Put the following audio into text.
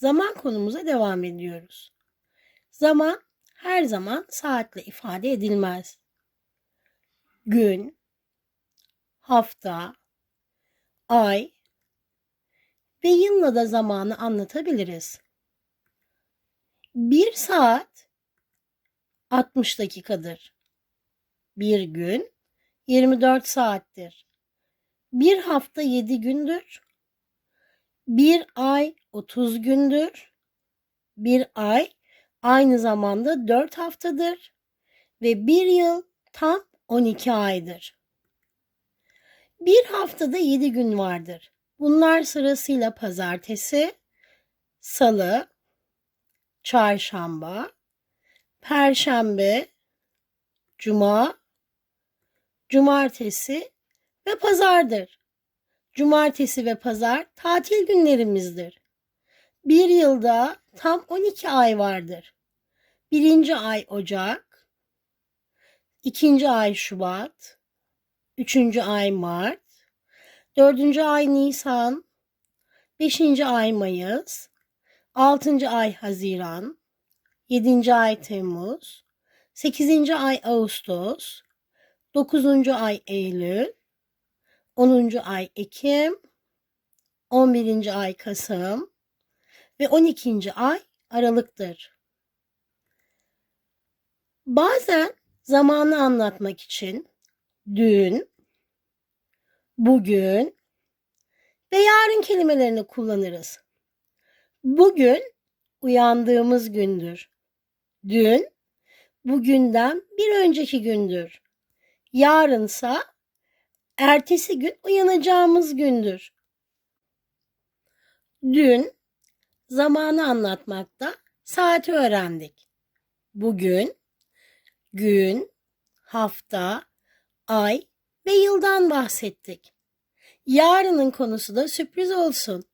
zaman konumuza devam ediyoruz. Zaman her zaman saatle ifade edilmez. Gün, hafta, ay ve yılla da zamanı anlatabiliriz. Bir saat 60 dakikadır. Bir gün 24 saattir. Bir hafta 7 gündür. Bir ay 30 gündür. Bir ay aynı zamanda 4 haftadır. Ve bir yıl tam 12 aydır. Bir haftada 7 gün vardır. Bunlar sırasıyla pazartesi, salı, çarşamba, perşembe, cuma, cumartesi ve pazardır. Cumartesi ve pazar tatil günlerimizdir. Bir yılda tam 12 ay vardır. Birinci ay Ocak, ikinci ay Şubat, üçüncü ay Mart, dördüncü ay Nisan, beşinci ay Mayıs, altıncı ay Haziran, yedinci ay Temmuz, sekizinci ay Ağustos, dokuzuncu ay Eylül, onuncu ay Ekim, on birinci ay Kasım ve on ikinci ay Aralık'tır. Bazen zamanı anlatmak için dün, bugün ve yarın kelimelerini kullanırız. Bugün uyandığımız gündür. Dün bugünden bir önceki gündür. Yarınsa ertesi gün uyanacağımız gündür. Dün zamanı anlatmakta saati öğrendik. Bugün gün, hafta, ay ve yıldan bahsettik. Yarının konusu da sürpriz olsun.